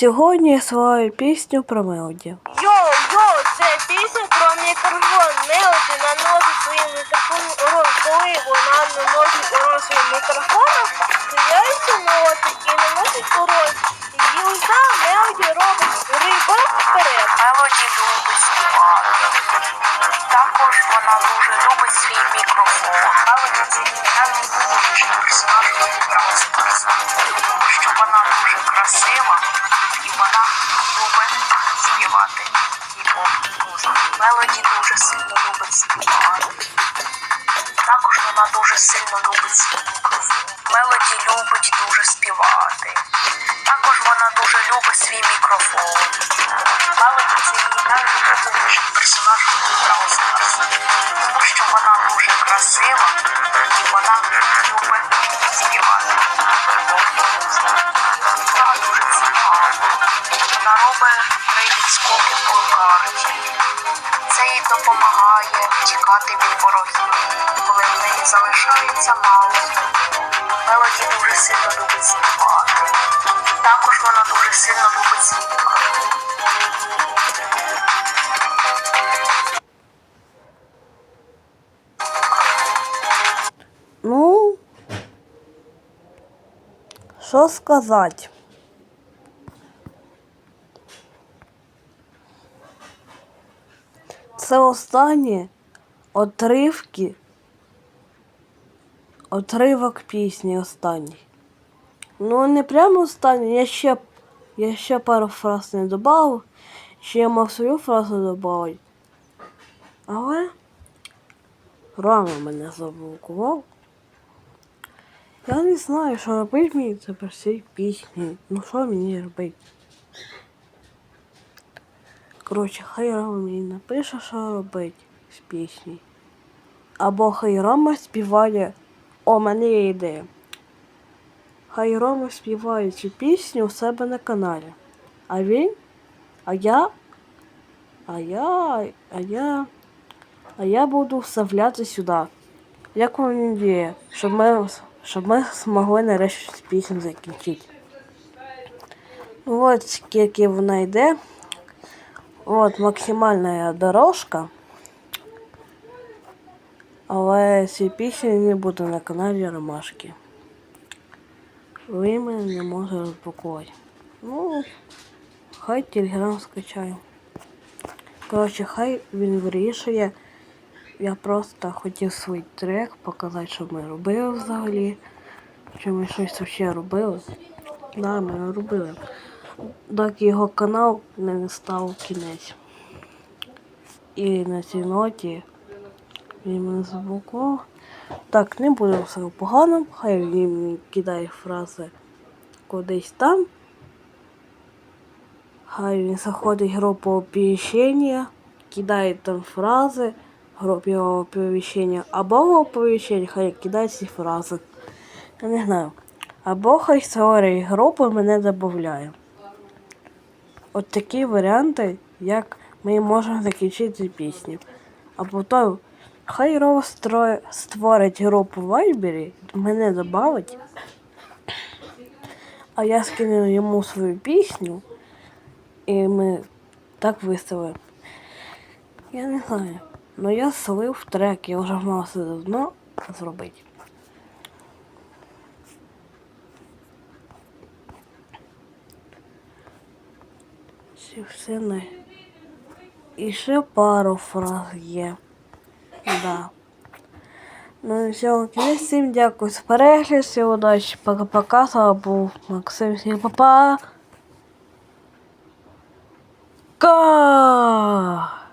Сьогодні я свою пісню про мелоді. Йо-йо, це пісня про мікрофон. Мелоді наносить своїм мікрофоном урон. Коли вона наносить урон своїм мікрофоном, з'являються ноти і наносить урон. Юза Мелоді робить риба вперед. Мелоді любить співати. Також вона дуже любить свій мікрофон. Мелоді це найулюбленіший персонаж співати хіп-хоп. Мелоді дуже сильно любить співати. Також вона дуже сильно любить свій мікрофон. Мелоді любить дуже співати. Також вона дуже любить свій мікрофон. Мелоді це її найулюбленіший персонаж у Бравл Старс, тому що вона дуже красива Це їй допомагає тікати від ворогів, коли в неї залишається мало. Мелоді дуже сильно любить співати. Також вона дуже сильно любить свій. Ну, що сказати? Це останні отривки, отривок пісні останній. Ну, не прямо останній, я ще, я ще пару фраз не додав, ще я мав свою фразу додати. Але Рома мене заблокував. Я не знаю, що робити мені тепер цій пісні. Ну що мені робити? Коротше, хай Рома мені напише, що робити з пісні. Або хай Рома співає. О, мене є ідея. Хай Рома співає цю пісню у себе на каналі. А він? А я? А я? А я? А я буду вставляти сюди. Як вам ідея, щоб ми, щоб ми змогли нарешті пісню закінчити. Ну от скільки вона йде. От максимальна дорожка. Але ці пісні не буде на каналі Ромашки. Ви мене не може розблокувати. Ну, хай телеграм скачаю. Коротше, хай він вирішує. Я просто хотів свій трек показати, що ми робили взагалі. Що ми щось ще робили. Да, ми робили. Доки його канал не став кінець. І на цій ноті він мене заблокував. Так, не буде все погано, хай він кидає фрази кудись там. Хай він заходить в групу оповіщення, кидає там фрази, групі оповіщення, або в оповіщення хай кидає ці фрази. Я не знаю. Або хай створює групу мене додає. От такі варіанти, як ми можемо закінчити пісню. А потім хай Рова створить групу в Вайбері, мене додавить, а я скину йому свою пісню. І ми так виставили. Я не знаю. Ну я слив трек, я вже мав це давно зробити. Не. І ще пару фраз є. Да. Ну і все. Всім дякую за перегляд, всім удачі, пока-пока, з вами був Максим, всім па-па. Ка!